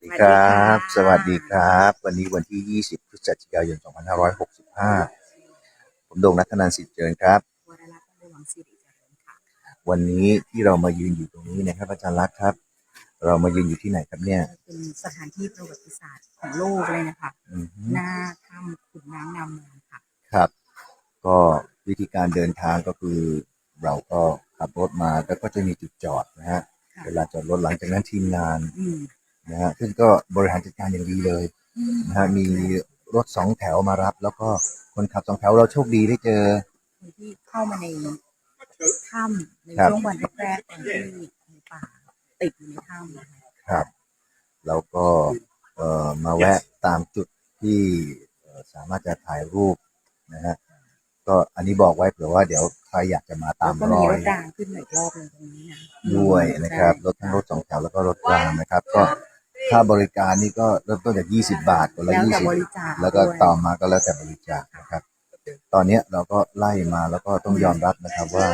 สวัสดีครับ สวัสดีครับ วันนี้วันที่ 20 พฤศจิกายน 2565 ผมโด่งนัทนันท์สิทธิ์เจริญครับ วรรัตน์ในวังสิริเจริญค่ะ วันนี้ที่เรามายืนอยู่ตรงนี้นะครับอาจารย์รักษณ์ครับ เรามายืนอยู่ที่ไหนครับเนี่ย เป็นสถานที่ประวัติศาสตร์ของโลกเลยนะคะอือฮึหน้าถ้ำขุนน้ำนำนานค่ะ ครับ ก็วิธีการเดินทางก็คือ เราก็ขับรถมาแล้วก็จะมีจุดจอดนะฮะ ค่ะ เวลาจอดรถหลังจากนั้นทีมงาน อืม นะฮะซึ่งก็บริหารจัดการอย่างดีเลยนะฮะมีรถสองแถวมารับ แล้วก็คนขับสองแถวเราโชคดีได้เจอคนที่เข้ามาในถ้ำในครับช่วงวันแรกๆตอนที่ในป่าติดอยู่ในถ้ำนะคะครับ แล้วก็เอ่อมาแวะตามจุดที่เอ่อสามารถจะถ่ายรูปนะฮะก็อันนี้บอกไว้เผื่อว่าเดี๋ยวใครอยากจะมาตามแล้วก็รมีอรย ถรางขึ้นมาอีกรอบหนึงตรงนี้นะด้วยนะครับใช่รถทั้งรถสองแถวแล้วก็รถกลางนะครับ ก็ ค่าบริการนี่ก็เริ่มต้นจาก 20 บาทคนละแล้วแต่บ20ริจาคแล้วก็ด้วย ต่อมาก็แล้วแต่บริจาคนะครับ ตอนเนี้ยเราก็ไล่มาแล้วก็ต้องยอมรับนะครับว่า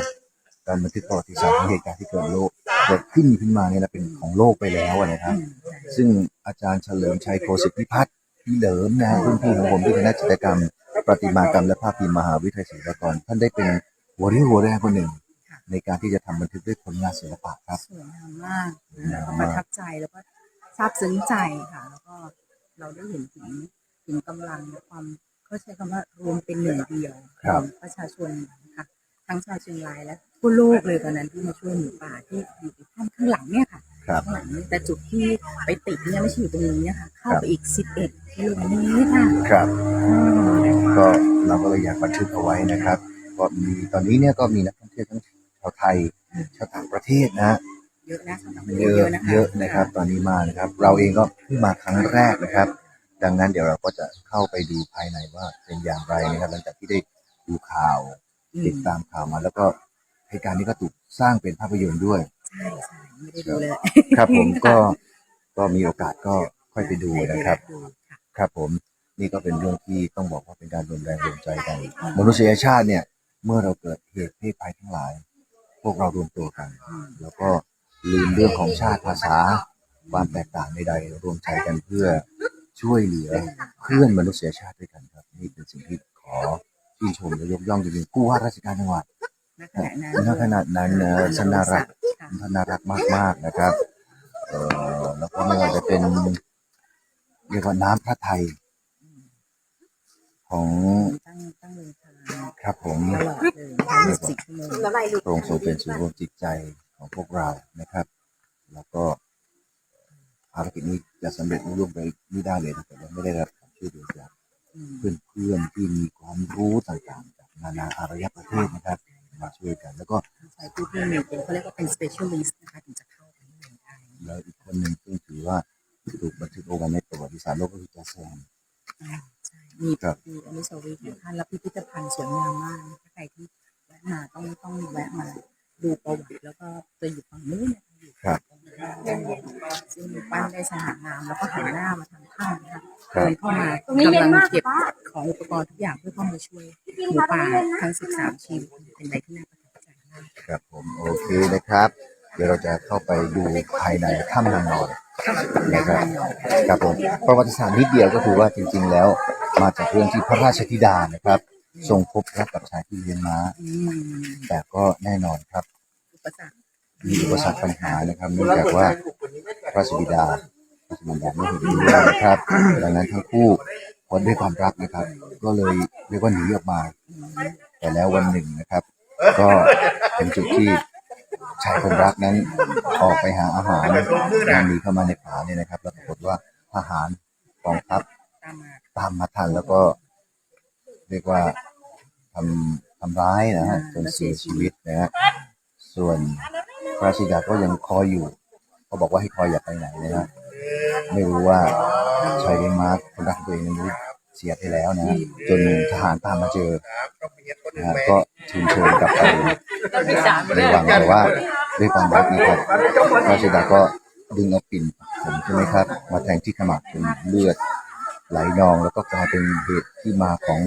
การบันทึกประวัติศาสตร์ของเหตุการณ์ที่เกิดโลกเกิดขึ้นขึ้นมาเนี่ยนะเป็นของโลกไปแล้วอะนะครับอืมใช่ซึ่งอาจารย์เฉลิมชัยโคสิทธิพิพัฒน์พี่เหลิมนะฮะรุ่นพี่ของผมที่เป็นนักจิตรกรรม ประติมากรรมและภาพพิมพ์มหาวิทยาลัยศิลปากร ท่านได้เป็นหัวเรี่ยวหัวแรงคนหนึ่ง ในการที่จะทำบันทึกด้วยผลงานศิลปะครับ สวยงามมากนะแล้วก็ประทับใจแล้วก็ ซาบซึ้งใจค่ะ แล้วก็เราได้เห็นถึงถึงกำลังและความเขาใช้คำว่ารวมเป็นหนึ่งเดียวครับของประชาชนนะคะทั้งชาวเชียงรายและทั่วโลกเลยตอนนั้นที่มาช่วยหมูป่าที่อยู่ในถ้ำข้างหลังเนี่ยค่ะครับข้างหลังนี่แต่จุดที่ไปติดเนี่ยไม่ใช่อยู่ตรงนี้นะคะเข้าครับไปอีก11กิโลเมตรค่ะครับอืมก็เราก็เลยอยากบันทึกเอาไว้นะครับ ก็มีตอนนี้เนี่ยก็มีนักท่องเที่ยวทั้งชาวไทยชาวต่างประเทศนะฮะ เยอะนะสำหรับประเทเยศอะเยอะนะคะเยอะนะครับ ตอนนี้มานะครับ เราเองก็เพิ่งมาครั้งแรกนะครับ ดังนั้นเดี๋ยวเราก็จะเข้าไปดูภายในว่าเป็นอย่างไรนะครับ หลังจากที่ได้ดูข่าวอืมติดตามข่าวมา แล้วก็เหตุการณ์นี้ก็ถูกสร้างเป็นภาพยนตร์ด้วยใช่ใช่ไม่ได้ดูเลยครับผมก็ก็มีโอกาสก็ค่อยไปดูนะครับดูค่ะครับผมนี่ก็เป็นเรื่องที่ต้องบอกว่าเป็นการรวมแรงรวมใจกันมนุษยชาติเนี่ย เมื่อเราเกิดเหตุเพศภัยทั้งหลาย พวกเรารวมตัวกันอืมแล้วก็ ลืมเรื่องของชาติภาษา ความแตกต่างใดๆรวมใจกันเพื่อช่วยเหลือเพื่อนมนุษยชาติด้วยกันครับ นี่เป็นสิ่งที่ขอชื่นชมและยกย่องจริงๆผู้ว่าราชการจังหวัดณขณะนั้นณขนาดนั้นเนะท่านนารักท่านน่ารักมากๆนะครับเออแล้วก็ไม่ว่าจะเป็นเรียกว่าน้ำพระไทย ของครับผมอดเลยนะคะ24ชั่วโมงพระองค์ทรงเป็นศูนย์รวมจิตใจ ของพวกเรานะครับ แล้วก็ภารกิจนี้จะสำเร็จรุ่งไปไม่ได้เลยถ้าเกิดว่าไม่ได้รับความช่วยเหลือจากอืมเพื่อนๆที่มีความรู้ต่างๆจากนานาอารยประเทศนะครับ มาช่วยกัน แล้วก็ใช้ผู้ที่มีเป็นเขาเรียกว่าเป็น specialist นะคะถึงจะเข้าไปข้างในได้แล้วอีกคนหนึ่งซึ่งถือว่าถูกบันทึกเอาไว้ในประวัติศาสตร์โลกก็คือจาแซมอ่าใช่มีครับมีอนุสาวรีย์ของท่านและพิพิธภัณฑ์สวยงามมากนะคะใครที่แวะมาต้องต้องแวะมา ดูประวัติแล้วก็จะอยู่ฝั่งนู้นนะคะอยู่ครับตรงด้านซึ่งปั้นได้สง่างามแล้วก็หันหน้ามาทางถ้ำนะคะครับ เดินเข้ามากำลังเก็บของอุปกรณ์ทุกอย่างเพื่อเข้ามาช่วยหมูป่าทั้ง 13 ชีวิตเป็นอะไรที่น่าประทับใจมาก ครับผมโอเคนะครับ เดี๋ยวเราจะเข้าไปดูภายในถ้ำนางนอนนะครับครับผมประวัติศาสตร์นิดเดียวก็คือว่าจริงๆแล้ว มาจากเรื่องที่พระราชธิดานะครับ ทรงพบรักกับชายที่เลี้ยงม้า อืมแต่ก็แน่นอนครับ อุปสรรคมีอุปสรรคปัญหานะครับเนื่องจากว่าพระราชบิดาพระราชบิดาไม่เห็นด้วยนะครับ ดังนั้นทั้งคู่พอด้วยความรักนะครับ ก็เลยเรียกว่าหนีออกมา แต่แล้ววันหนึ่งนะครับ ก็เป็นจุดที่ชายคนรักนั้นออกไปหาอาหารนำหนีเข้ามาในป่าเนี่ยนะครับ แล้วปรากฏว่าทหารกองทัพตามมาตามมาทันแล้วก็ เรียกว่าทำทำร้ายนะฮะจนเสียชีวิตนะฮะส่วนพระราชิดาก็ยังคอยอยู่เขาบอกว่าให้คอยอย่าไปไหนนะฮะไม่รู้ว่าชายเลี้ยงม้าคนรักตัวเองนั้นเสียไปแล้วนะฮะจนทหารตามมาเจอนะฮะก็ทูลเชิญกลับไปในวังแต่ว่าด้วยความรักนะครับพระราชิดาก็ดึงเอาปิ่นผมใช่ไหมครับ มาแทงที่ขมับจนเลือด ไหลนองแล้วก็กลายเป็นเหตุที่มาของ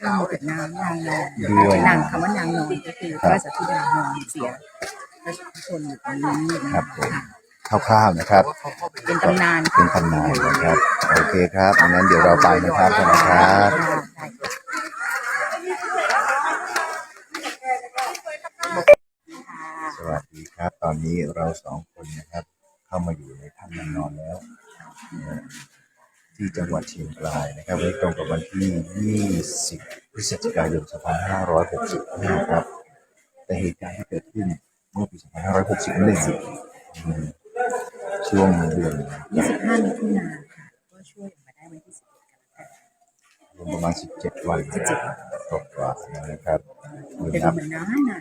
ข้าวกับน้ำนางนอนด้วยนางคำว่านางนอนก็คือพระราชธิดานอนเสียพระชนอยู่ตรงนี้นะครับผมคร่าวๆนะครับ เป็นตำนานเป็นตำนานนะครับ โอเคครับงั้นเดี๋ยวเราไปนะครับสวัสดีครับสวัสดีครับ ตอนนี้เราสองคนนะครับ เข้ามาอยู่ในถ้ำนางนอนแล้วนะ ที่จังหวัดเชียงรายนะครับวันนี้ตรงกับวันที่ 20 พฤศจิกายน 2565 ครับ แต่เหตุการณ์ที่เกิดขึ้นเมื่อปี 2561อืมช่วงเดือน25มิถุนาค่ะก็ช่วยมาได้วันที่11กรกฎาคมรวมประมาณ 17 วัน17กว่าๆนะครับนี่เป็นครับเหมือนนานนา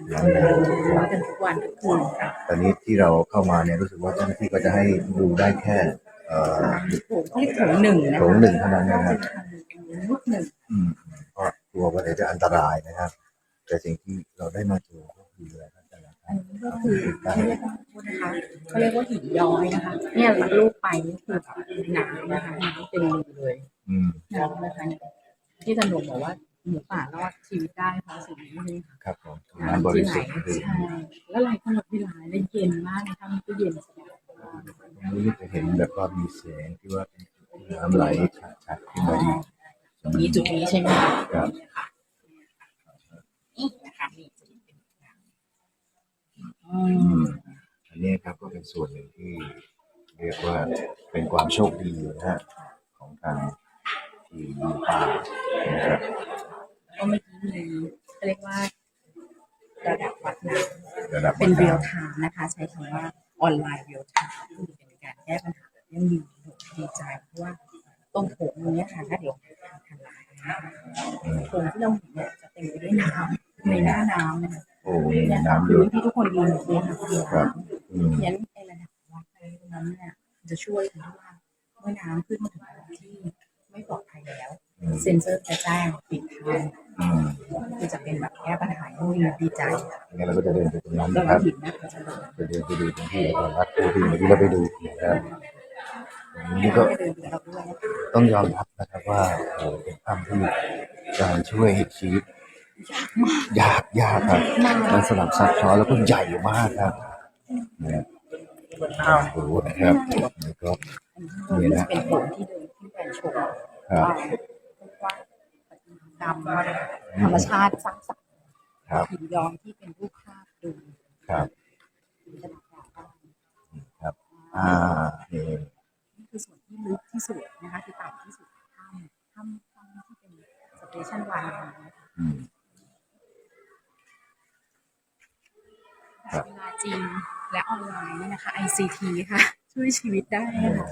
นๆกันทุกวันทุกคืนค่ะตอนนี้ที่เราเข้ามาเนี่ยรู้สึกว่าเจ้าหน้าที่ก็จะให้ดูได้แค่ เอ่อโถงเขาเรียกโถงหนึ่งนะคะโถงหนึ่งเท่านั้นนะครับเป็นมุดหนึ่งอืมก็กลัวว่าเดี๋ยวจะอันตรายนะครับ แต่สิ่งที่เราได้มาเจอก็คืออะไรครับอาจารย์คอัรันบนี้ก็คือเขาเรียกว่าโทษนะคะเขาเรียกว่าหินย้อยนะคะ เนี่ยลูกไปนี่คือแบบหนักนะคะน้ำเป็นอยู่เลยอืมน้ำนะคะเนี่ยที่ตำรวจบอกว่าหมูป่ารอดชีวิตได้เพราะสิ่งนี้ใช่ไหมคะครับผมน้ำบริสุทธิ์คือใช่แล้วหลายตลอดเวลาและเย็นมากในถ้ำก็เย็นสบายต รงนี้นี่จะเห็นแบบว่ามีแสงที่ว่าเป็นน้ำไหลชัดๆขึ้นมาอีกตรงนี้จุดนี้ใช่ไหมคะครับ นี่นะคะนี่จะเป็นน้ำอือืมมอันนี้ครับก็เป็นส่วนหนึ่งที่เรียกว่าเป็นความโชคดีนะฮะของทางทีมหมูป่านะครับก็เมื่อกี้มีเขาเรียกว่า ระดับวัดน้ำระดับเป็นเรียลไทม์นะคะ ใช้คำว่าออนไลน์เรียลไทม์ ตรงโถงตรงเนี้ยค่ะถ้าเดี๋ยวทางทางร้านนะคะโถงที่เราเห็นเนี่ยจะเต็มไปด้วยน้ำในหน้าน้ำนะคะโอ้มีเนี่ยค่ะน้ำคืเยออะที่ทุกคนยืนอยู่เนี่ยค่ะคือครับน้ำ อืม เพราะฉะนั้นไอ้ระดับวัดอะไรตรงนั้นเนี่ยจะช่วยที่ว่าเมื่อน้ำขึ้นมาถึงระดับที่ไม่ปลอดภัยแล้ว อืม เซ็นเซอร์จะแจ้งปิดทางอืมคือจะเป็นแบบแก้ปัญหาให้ดีดีใจค่ะงั้นเราก็จะเดินไปตรงนั้นแล้วนะคก็รับหินนะคะจะลงจะเดินไปดูตรงที่เรารัดตัวที่เมื่อกี้เราไปดูนะครับอั นนี้ก็จะเดินดูเราด้วยนะคะต้องยอมรับนะครับว่าโอ้โหเป็นถ้ำที่การช่วยชีวิตยากยากครับ มันสลับซับซ้อนแล้วก็ใหญ่มากครับเนี่ยดูนะครับแล้วก็อันนี้จะเป็นโถงที่เดินขึ้นไปชมครับว่าว่าปฏิมากรรมว่าธรรมชาติสร้างสรรค์ครับหินย้อมที่เป็นรูปภาพดูครับจินตนาการได้ครับ อ่านี่นี่คือส่วน ที่ลึกที่สุดนะคะคือต่ำที่สุดของถ้ำถ้ำถ้ำที่เป็นสเตชันวันนะคะอืมครับเวลาจริงและออนไลน์เนี่ยนะคะ ICT ค่ะ ช่วยชีวิตได้นะคะ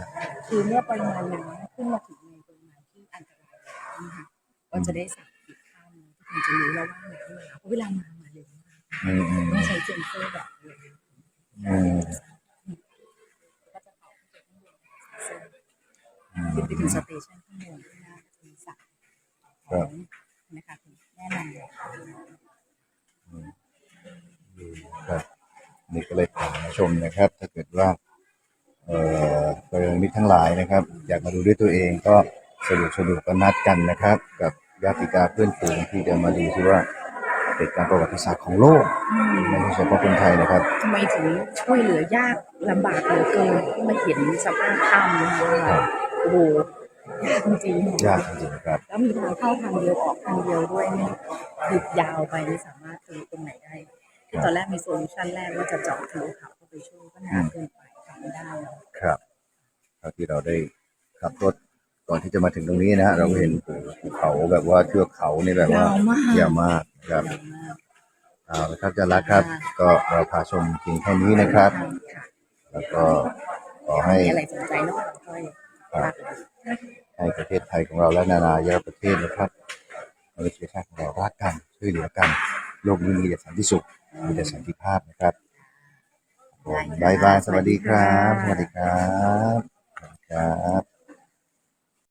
คือเมื่อปริมาณน้ำขึ้นมาถึงในปริมาณที่อันตรายแล้วนะคะก็จะได้สั่งปิดถ้ำทุกคนจะรู้แล้วว่าน้ำมาเพราะเวลามามาเร็วมากอืมอืมต้องใช้เซ็นเซอร์แบบเร็ว อืม ก็จะต่อขึ้นไปข้างบนเซ็นเซอร์ อืม ขึ้นไปถึงสเตชันข้างบนข้างหน้าก็จะมีสายครับนะคะแนะนำเลยครับนี่ก็เลยพามาชมนะครับ ถ้าเกิดว่าเอ่อเพื่อนมิตรทั้งหลายนะครับ อยากมาดูด้วยตัวเองก็สะดวกสะดวกก็นัดกันนะครับ กับญาติกาเพื่อนฝูงที่จะมาดูที่ว่าเหตุการณ์ประวัติศาสตร์ของโลกไม่ใช่เฉพาะคนไทยนะครับทำไมถึงช่วยเหลือยากลำบากเหลือเกินที่มาเห็นสภาพถ้ำนะคะว่า โอ้โหยากจริงๆยากจริงๆครับ แล้วมีทางเข้าทางเดียวออกทางเดียวด้วยไม่หยุดยาวไปไม่สามารถทะลุตรงไหนได้คือตอนแรกมีโซลูชันแรกว่าจะเจาะทะลุเขาเข้าไปช่วยก็นานเกินไปทำไม่ได้ครับเท่าที่เราได้ขับรถก่อนที่จะมาถึงตรงนี้นะฮะเราเห็นภูเขาแบบว่าเทือกเขานี่แบบว่ายาวมากยาวมากครับยาวมากเอาละครับอาจารย์รักครับ ก็เราพาชมเพียงแค่นี้นะครับค่ะแล้วก็ขอให้ มีอะไรสนใจนอกจากค่อย ครับ ให้ประ เทศไทยของเราและนานายประเทศนะครับมระเทศชาติของเรารักกันช่วยเหลือกันโลกนี้มีแต่สันติสุขมีแต่สันติภาพนะครับผมบายบายสวัสดีครับ สวัสดีครับครับ